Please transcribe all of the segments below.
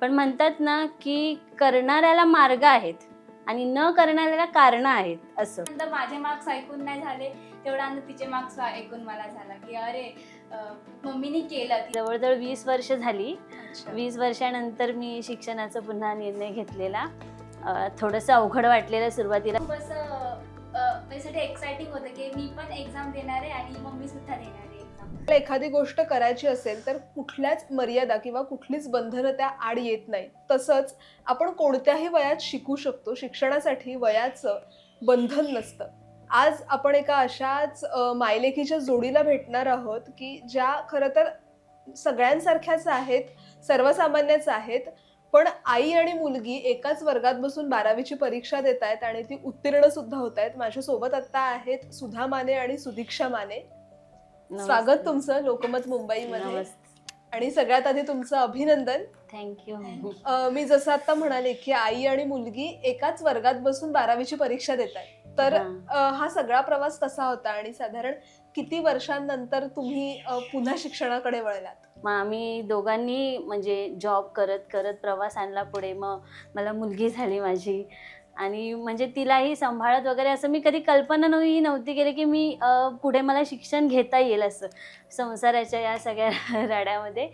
पण म्हणतात ना की करणाऱ्याला मार्ग आहेत आणि न करणाऱ्याला कारण आहेत असं. नंतर माझे मार्क्स ऐकून नाही झाले. तेवढा तिचे मार्क्स ऐकून मला झाला की अरे मम्मीनी केलं जवळजवळ वीस वर्ष झाली. वीस वर्षानंतर मी शिक्षणाचा पुन्हा निर्णय घेतलेला. थोडंसं अवघड वाटलेलं सुरुवातीला. खूप असं एक्साइटिंग होतं की मी पण एक्झाम देणार आहे आणि मम्मी सुद्धा देणार आहे. एखादी गोष्ट करायची असेल तर कुठल्याच मर्यादा किंवा कुठलीच बंधनं त्या आड येत नाही तसंच आपण कोणत्याही वयात शिकू शकतो. शिक्षणासाठी वयाचं बंधन नसतं. आज आपण एका अशाच मायलेखीच्या मायलेकीच्या जोडीला भेटणार आहोत की ज्या खरं तर सगळ्यांसारख्याच आहेत सर्वसामान्यच आहेत पण आई आणि मुलगी एकाच वर्गात बसून बारावीची परीक्षा देत आहेत आणि ती उत्तीर्ण सुद्धा होत आहेत माझ्यासोबत आता आहेत सुधा माने आणि सुदीक्षा माने. स्वागत तुमचं लोकमत मुंबईमध्ये. नमस्ते. आणि सगळ्यात आधी तुमचं अभिनंदन. थँक्यू मी जसं आता म्हणाले की आई आणि मुलगी एकाच वर्गात बसून बारावीची परीक्षा देत आहेत. तर हा. सगळा प्रवास कसा होता आणि साधारण किती वर्षांनंतर तुम्ही पुन्हा शिक्षणाकडे वळलात? मग आम्ही दोघांनी म्हणजे जॉब करत करत प्रवास आणला पुढे. मग मला मुलगी झाली माझी. आणि म्हणजे तिलाही सांभाळत वगैरे असं मी कधी कल्पना नव्हती नव्हती केली की मी पुढे मला शिक्षण घेता येईल असं संसाराच्या या सगळ्या राड्यामध्ये.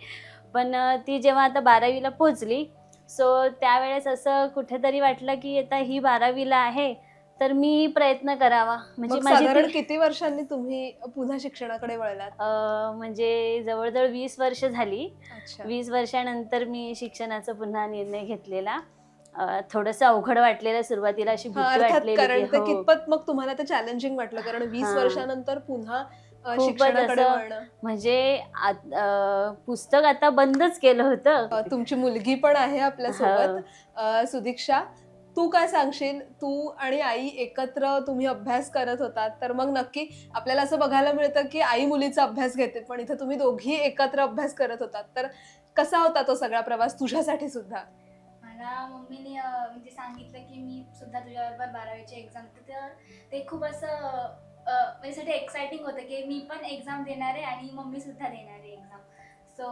पण ती जेव्हा आता बारावीला पोचली सो त्यावेळेस असं कुठेतरी वाटलं की आता ही बारावीला आहे तर मी प्रयत्न करावा. म्हणजे माझी किती वर्षांनी तुम्ही पुन्हा शिक्षणाकडे वळलात? म्हणजे जवळजवळ वीस वर्ष झाली. वीस वर्षानंतर मी शिक्षणाचा पुन्हा निर्णय घेतलेला. थोडंसं अवघड वाटलेलं सुरुवातीला अशी हा, भीती अर्थात वाटलेली कारण ते हो, कितपत मग तुम्हाला ते चॅलेंजिंग वाटलं कारण वीस हा. वर्षानंतर पुन्हा अं, खूपच शिक्षणाकडे असं- वळणं. म्हणजे आत- अं, पुस्तक आता बंदच केलं होतं. अं, तुमची मुलगी पण आहे आपल्यासोबत. अं, सुदीक्षा तू काय सांगशील? तू आणि आई एकत्र तुम्ही अभ्यास करत होतात तर मग नक्की आपल्याला असं बघायला मिळतं की आई मुलीचा अभ्यास घेते पण इथे तुम्ही दोघी एकत्र अभ्यास करत होतात. तर कसा होता तो सगळा प्रवास तुझ्यासाठी सुद्धा? मला मम्मीने म्हणजे सांगितलं की मी सुद्धा तुझ्याबरोबर बारावीची एक्झाम तर ते खूप असं माझ्यासाठी एक्साइटिंग होतं की मी पण एक्झाम देणार आहे आणि मम्मी सुद्धा देणार आहे एक्झाम सो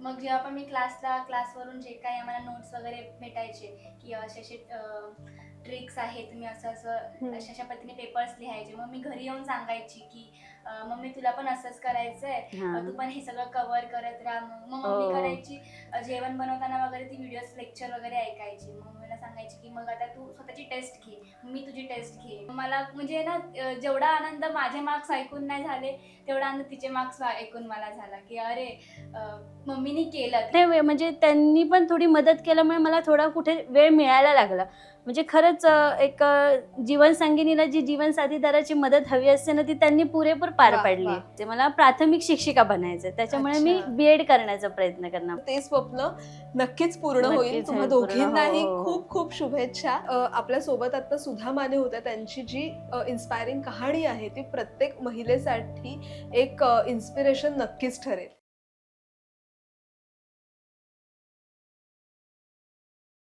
मग जेव्हा पण मी क्लासला क्लासवरून जे काही आम्हाला नोट्स वगैरे भेटायचे की असे असे ट्रिक्स आहेत तुम्ही असं असं. अशा अशा पद्धतीने पेपर्स लिहायचे मग मी घरी येऊन सांगायची की मम्मी तुला पण असंच करायचं आहे हा. तू पण हे सगळं कव्हर करत राहा मग मग हो. मम्मी करायची जेवण बनवताना वगैरे ती व्हिडिओज लेक्चर वगैरे ऐकायची मग मला सांगायची की मग आता तू स्वतःची टेस्ट घे मी तुझी टेस्ट घे मला म्हणजे ना जेवढा आनंद माझे मार्क्स ऐकून नाही झाले तेवढा आनंद तिचे मार्क्स ऐकून मला झाला की अरे मम्मीनी केलं वे- म्हणजे त्यांनी पण थोडी मदत केल्यामुळे मला थोडा कुठे वेळ मिळायला लागला म्हणजे खरंच एक जीवनसंगिनीला जी जीवनसाथीदाराची मदत हवी असते ना ती त्यांनी पुरेपूर पार पाडली. ते मला प्राथमिक शिक्षिका बनायचं त्याच्यामुळे मी. बी एड करण्याचा प्रयत्न करणार ते स्वप्न नक्कीच पूर्ण होईल होईल तुम्हा पूर्ण. दोघींनाही हो, हो. खूप खूप शुभेच्छा. आपल्यासोबत आता सुधा माने होत्या. त्यांची जी इन्स्पायरिंग कहाणी आहे ती प्रत्येक महिलेसाठी एक इन्स्पिरेशन नक्कीच ठरेल.